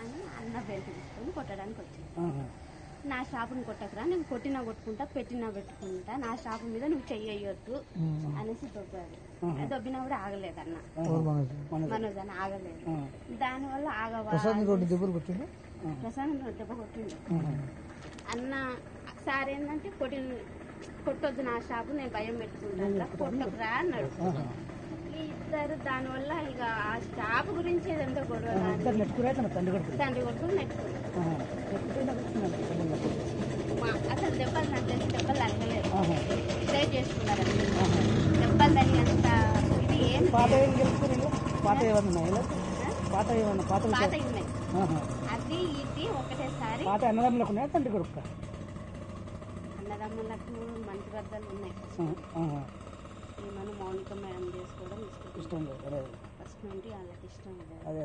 అని అన్న బెల్ట్ తీసుకొని కొట్టడానికి వచ్చింది. నా షాపుని కొట్టకురా నేను కొట్టినా కొట్టుకుంటా పెట్టినా పెట్టుకుంటా నా షాపు మీద నువ్వు చెయ్యొద్దు అనేసి దొబ్బాడు దొబ్బినా కూడా ఆగలేదు అన్న మనోజ్ అని ఆగలేదు. దానివల్ల ఆగవా దెబ్బలు కొట్టిండు? ప్రసాదం దెబ్బ కొట్టిండు. అన్న సార్ ఏంటంటే కొట్టి కొట్టొద్దు నా షాపు నేను భయం పెట్టుకుంటా కొట్టకురా అన్నాడు. ఇద్దరు దానివల్ల షాపు గురించి ఏదంతా గొడవ నెట్టుకురా తండ్రి కొడుకు. తండ్రి కొడుకు అసలు దెబ్బలు నాకు తెలిసి దెబ్బలు తగ్గలేదు. ఆహా. ఇదే చేసుకున్నారు దెబ్బలు తగినంత ఇది ఏం పాత ఏం గెలుచుకోరు పాత ఏమన్నా? పాత ఏమన్నా పాత పాత? ఉన్నాయి. అది ఇది ఒకటేసారి. పాత అన్నదమ్ములకు ఉన్నాయా? తండ్రి కొడుకు అన్నదమ్ములకు మంచి గద్దలు ఉన్నాయి. మనం మౌనిక మేడం చేసుకోవడం ఇష్టం. లేదు. ఫస్ట్ నుండి వాళ్ళకి ఇష్టం లేదు అదే.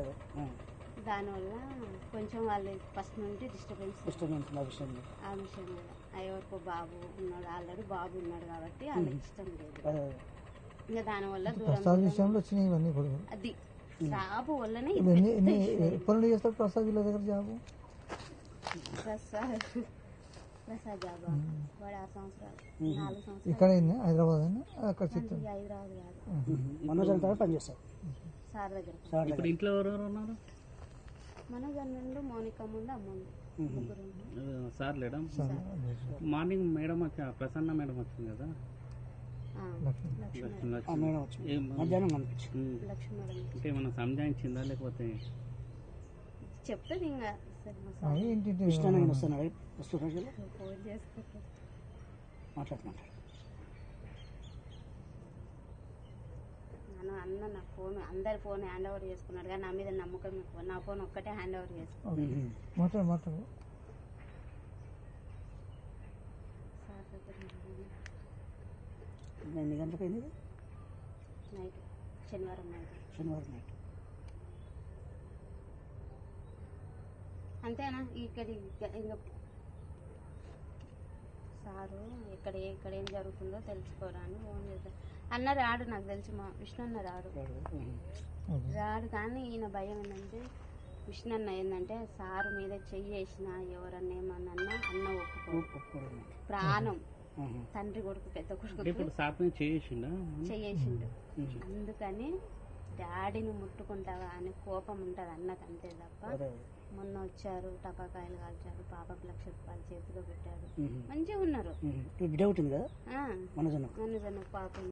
దానివల్ల కొంచెం వాళ్ళు ఫస్ట్ నుండి డిస్టర్బెన్స్ డిస్టర్బెన్స్ ఆ విషయం. ఆ విషయం మీద. ఎవరికో బాబు ఉన్నాడు ఆల్రెడీ బాబు ఉన్నాడు కాబట్టి వాళ్ళకి ఇష్టం లేదు. ఇంకా దానివల్ల ప్రసాద్ దూరం విషయంలో వచ్చినాయి ఇవన్నీ అది షాపు వల్లనే ఎన్ని నుండి చేస్తాడు ప్రసాద్ వీళ్ళ దగ్గర జాబు? ప్రసాద్ ప్రసాద్ జాబా? వాడు ఆరు సంవత్సరాలు నాలుగు సంవత్సరాలు. ఇక్కడ హైదరాబాద్ అయినా అక్కడ హైదరాబాద్ కాదు. మనోజ్ అంతా పనిచేస్తాడు సార్ దగ్గర. సార్ దగ్గర. ఇంట్లో ఎవరెవరు ఉన్నారు? మనోజ్ అన్నుండు మౌనిక ముందు. ఆ, సార్ లేడా? మార్నింగ్ మేడం వచ్చా ప్రసన్న మేడం వచ్చింది కదా? ఏమన్నా సంజాయించిందా లేకపోతే? చెప్తుంది ఇంకా అన్న నా ఫోన్ అందరి ఫోన్ హ్యాండ్ ఓవర్ చేసుకున్నాడు కానీ నా మీద నమ్మకం ఎక్కువ. నా ఫోన్ ఒక్కటే హ్యాండ్ ఓవర్ ఉన్నాను. ఎన్ని గంటలకు అయింది నైట్ శనివారం నైట్. శనివారం నైట్. అంతేనా? ఇక్కడ ఇంకా సారు ఇక్కడ ఏ- ఇక్కడ ఏం జరుగుతుందో తెలుసుకోవడానికి ఫోన్ చేశారు. అన్న రాడు నాకు తెలిసి మా విష్ణు అన్న రాడు. రాడు కానీ ఈయన భయం ఏంటంటే విష్ణు అన్న ఏంటంటే సారు మీద చెయ్యి వేసిన ఎవరన్నా ఏమన్నా అన్న ఒప్పుకో ప్రాణం. తండ్రి కొడుకు పెద్ద కొడుకు ఇప్పుడు సార్ మీద చేసిండా చెయ్యేసిండు. అందుకని డాడీని ముట్టుకుంటావా అని కోపం ఉంటుంది అన్నకు అంతే తప్ప. మొన్న వచ్చారు టపాకాయలు కాల్చారు పాపకు లక్ష రూపాయలు చేతిలో పెట్టారు. మంచిగా ఉన్నారు. కదా నన్ను జన పాపం